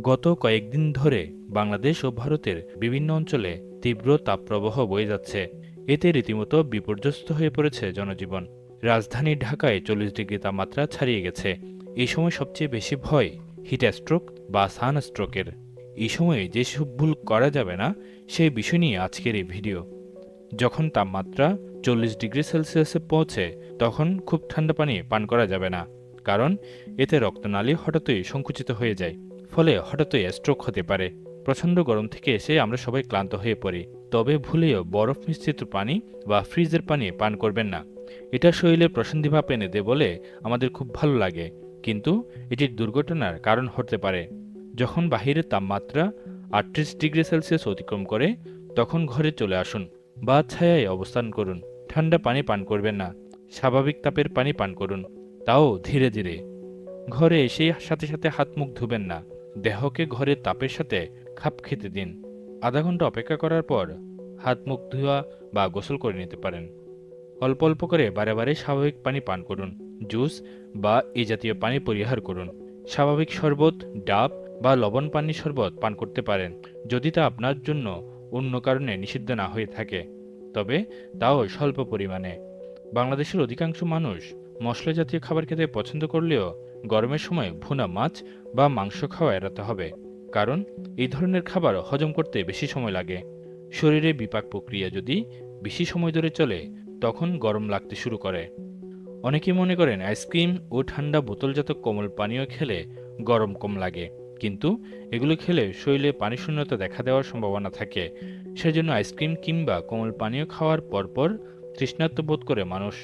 গত কয়েকদিন ধরে বাংলাদেশ ও ভারতের বিভিন্ন অঞ্চলে তীব্র তাপপ্রবাহ বয়ে যাচ্ছে। এতে রীতিমতো বিপর্যস্ত হয়ে পড়েছে জনজীবন। রাজধানী ঢাকায় চল্লিশ ডিগ্রি তাপমাত্রা ছাড়িয়ে গেছে। এই সময় সবচেয়ে বেশি ভয় হিটস্ট্রোক বা সানস্ট্রোকের এই সময়ে যেসব ভুল করা যাবে না সেই বিষয় নিয়ে আজকের এই ভিডিও। যখন তাপমাত্রা চল্লিশ ডিগ্রি সেলসিয়াসে পৌঁছে, তখন খুব ঠান্ডা পানি পান করা যাবে না, কারণ এতে রক্তনালী হঠাৎই সংকুচিত হয়ে যায়। ফলে হঠাৎই স্ট্রোক হতে পারে। প্রচণ্ড গরম থেকে এসে আমরা সবাই ক্লান্ত হয়ে পড়ি। তবে ভুলেও বরফ মিশ্রিত পানি বা ফ্রিজের পানি পান করবেন না। এটা শরীরে প্রশান্তি ভাব এনে দেয় বলে আমাদের খুব ভালো লাগে। কিন্তু এটি দুর্ঘটনার কারণ হতে পারে। যখন বাহিরের তাপমাত্রা আটত্রিশ ডিগ্রি সেলসিয়াস অতিক্রম করে, তখন ঘরে চলে আসুন বা ছায়ায় অবস্থান করুন। ঠান্ডা পানি পান করবেন না। স্বাভাবিক তাপের পানি পান করুন। তাও ধীরে ধীরে। ঘরে এসে সাথে সাথে হাত মুখ ধুবেন না। দেহকে ঘরের তাপের সাথে খাপ খেতে দিন। আধা ঘণ্টা অপেক্ষা করার পর হাত মুখ ধোয়া বা গোসল করে নিতে পারেন। অল্প অল্প করে বারে বারে স্বাভাবিক পানি পান করুন, জুস বা এ জাতীয় পানি পরিহার করুন। স্বাভাবিক শরবত, ডাব বা লবণ পানির শরবত পান করতে পারেন, যদি তা আপনার জন্য অন্য কারণে নিষিদ্ধ না হয়ে থাকে। তবে তাও স্বল্প পরিমাণে। বাংলাদেশের অধিকাংশ মানুষ মশলা জাতীয় খাবার খেতে পছন্দ করলেও গরমের সময় ভুনা মাছ বা মাংস খাওয়া এড়াতে হবে, কারণ এই ধরনের খাবার হজম করতে বেশি সময় লাগে। শরীরে বিপাক প্রক্রিয়া যদি বেশি সময় ধরে চলে, তখন গরম লাগতে শুরু করে। অনেকেই মনে করেন আইসক্রিম ও ঠান্ডা বোতলজাত কোমল পানীয় খেলে গরম কম লাগে, কিন্তু এগুলো খেলে শরীরে পানি শূন্যতা দেখা দেওয়ার সম্ভাবনা থাকে। সেজন্য আইসক্রিম কিংবা কোমল পানীয় খাওয়ার পরপর তৃষ্ণার্ত বোধ করে মানুষ